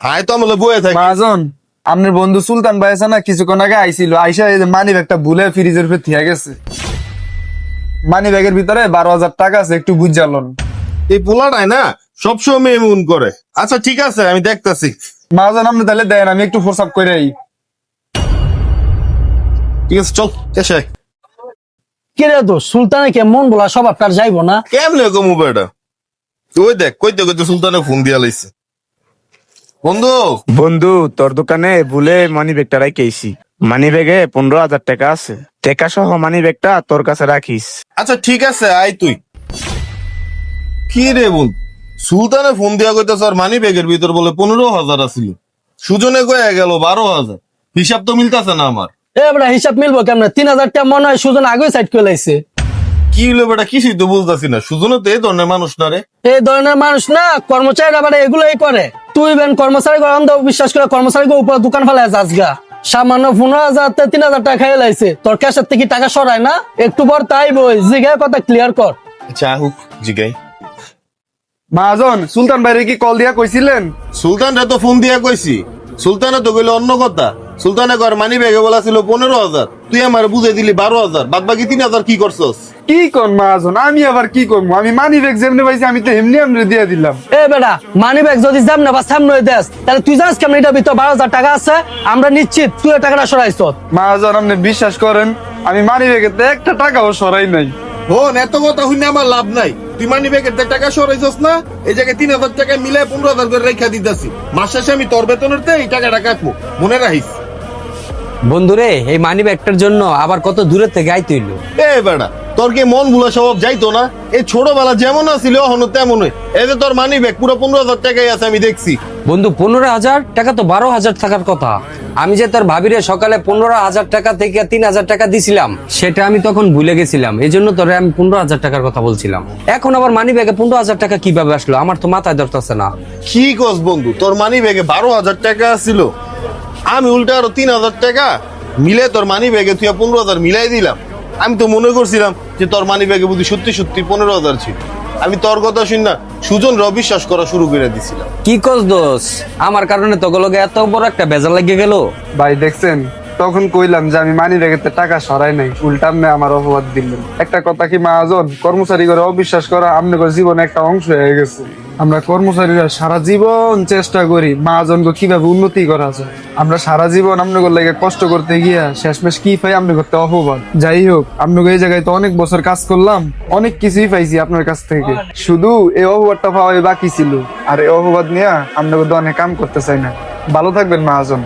আয় তো আমলে বয়ে থাকি। মহাজন আপনার বন্ধু সুলতান ভাই আছে না কিছুক্ষণ আগে আইছিল আইসা এই মানি ব্যাগটা ভুলে ফ্রিজের উপরে থিয়া গেছে। মানি ব্যাগের ভিতরে বারো হাজার টাকা আছে একটু বুঝালন এই পোলাটাই না সবসময় এমন করে। আচ্ছা ঠিক আছে আমি দেখতাছি। মহাজন আপনি তাহলে দেন আমি একটু ফোর্স আপ করে আই ঠিক আছে চল এসে কিরে তো সুলতানে কে মন বলা সব আপনার যাইবো না? কেমনে গো মোবাইলটা ওই দেখ কইতে কইতে সুলতানে ফোন দিয়া লাইছে। বন্ধু? বন্ধু তোর দোকানে ভুলে মানি ব্যাগটা রাখিয়েছি মানি ব্যাগে পনেরো হাজার টাকা আছে। টাকা সহ মানি ব্যাগটা তোর কাছে রাখিস। আচ্ছা ঠিক আছে আয় তুই। কি রে বোন সুলতানে ফোন দিয়া কইতেছে আর মানি ব্যাগের ভিতর বলে পনেরো হাজার আছিল। সুজনে কয়ে গেল বারো হাজার। হিসাব তো মিলতাছে না আমার। এ বেটা হিসাব মিলবো কেমন? তিন হাজার টাকা মনে হয় সুজন আগে সাইড করে লাইছে। কি হলো বেটা? কিছুই তো বুঝতেছি না। সুজনে তো এই ধরনের মানুষ না রে। এই ধরনের মানুষ না কর্মচারীরা আবার এগুলোই করে। তুই বেন কর্মচারী গরম দাও বিশ্বাস করে কর্মচারী উপর দোকান ফেলে যাসগা সামান্য পনেরো হাজার তিন হাজার টাকা খাইয়ে লাইছে তোর ক্যাশের থেকে টাকা সরায় না? একটু পর তাই বই জিগায় কথা ক্লিয়ার কর যা হোক জিগাই। মহাজন সুলতান ভাইরে কি কল দিয়া কইছিলেন সুলতানরা তো ফোন দিয়া কইছি সুলতানে তো কইলো অন্য কথা। সুলতানে কর মানি ব্যাগে বলা ছিল পনেরো হাজার। তুই আমার বুঝে দিলি বারো হাজার। বাদ বাকি তিন হাজার কি করছস? কি কোন মহাজন আমি আবার কি করব আমি মানি ব্যাগ যেমনি পাইছি আমি তো এমনি এমনি দিয়ে দিলাম। এ বেটা মানি ব্যাগ যদি যাম না বা সামনে দেশ তাহলে তুই জানিস কেমন? এটা ভিতর বারো হাজার টাকা আছে আমরা নিশ্চিত তুই টাকাটা সরাইছ। মহাজন আপনি বিশ্বাস করেন আমি মানি ব্যাগের একটা টাকাও সরাই নাই। হন এত কথা শুনে আমার লাভ নাই। তুই মানি ব্যাগের যে টাকা সরাইছস না এই জায়গায় তিন হাজার টাকা মিলে পনেরো হাজার করে রেখা দিতেছি। মাস শেষে আমি তোর বেতনের তে এই টাকাটা কাটবো। মনে রাখিস। বন্ধুরে এই মানি ব্যাগটার জন্য আবার কত দূরের থেকে আইতে হইল? এ বেড়া তোর কি মন ভুলা স্বভাব যাইতো না? এই ছোটবেলা যেমন আছিল হন তেমন এই যে তোর মানি ব্যাগ পুরো পনেরো হাজার টাকাই আছে আমি দেখছি। বন্ধু পনেরো হাজার টাকা তো বারো হাজার টাকার কথা। আমি যে তোর ভাবিরে সকালে পনেরো হাজার টাকা থেকে তিন হাজার টাকা দিছিলাম সেটা আমি তখন ভুলে গেছিলাম। এই জন্য তোরে আমি পনেরো হাজার টাকার কথা বলছিলাম। এখন আবার মানি ব্যাগে পনেরো হাজার টাকা কীভাবে আসলো? আমার তো মাথায় ধরতেছে না। কি কস বন্ধু তোর মানি ব্যাগে বারো হাজার টাকা ছিল আমি উল্টা আরও তিন হাজার টাকা মিলে তোর মানি ব্যাগে তুই পনেরো হাজার মিলাই দিলাম। আমি তো মনে করছিলাম যে তোর মানি ব্যাগে বুঝি সত্যি সত্যি পনেরো হাজার ছিল। আমি তোর কথা শুন না সুজন র বিশ্বাস করা শুরু করে দিছিলাম। কি কস দোষ? আমার কারণে তোগুলোকে এত বড় একটা বেজার লাগিয়ে গেল। ভাই দেখছেন? তখন কইলাম যে আমি মানি ব্যাগের টাকা সরাই নাই উল্টা আপনি আমার অপবাদ দিলেন। একটা কথা কি মহাজন কর্মচারী করে অবিশ্বাস করা আপনাদের জীবনে একটা অংশ হয়ে গেছে। আমরা কর্মচারীরা সারা জীবন চেষ্টা করি মহাজনকে কীভাবে উন্নতি করা যায়। আমরা সারা জীবন আপনাদের লাগে কষ্ট করতে গিয়া শেষমেশ কি পাই আপনি করতে অপবাদ যাই হোক আপনাকে এই জায়গায় তো অনেক বছর কাজ করলাম, অনেক কিছুই পাইছি আপনার কাছ থেকে। শুধু এই অপবাদটা পাওয়াই বাকি ছিল। আর এই অপবাদ নিয়ে আপনাকে তো অনেক কাম করতে চাই না। ভালো থাকবেন মহাজন।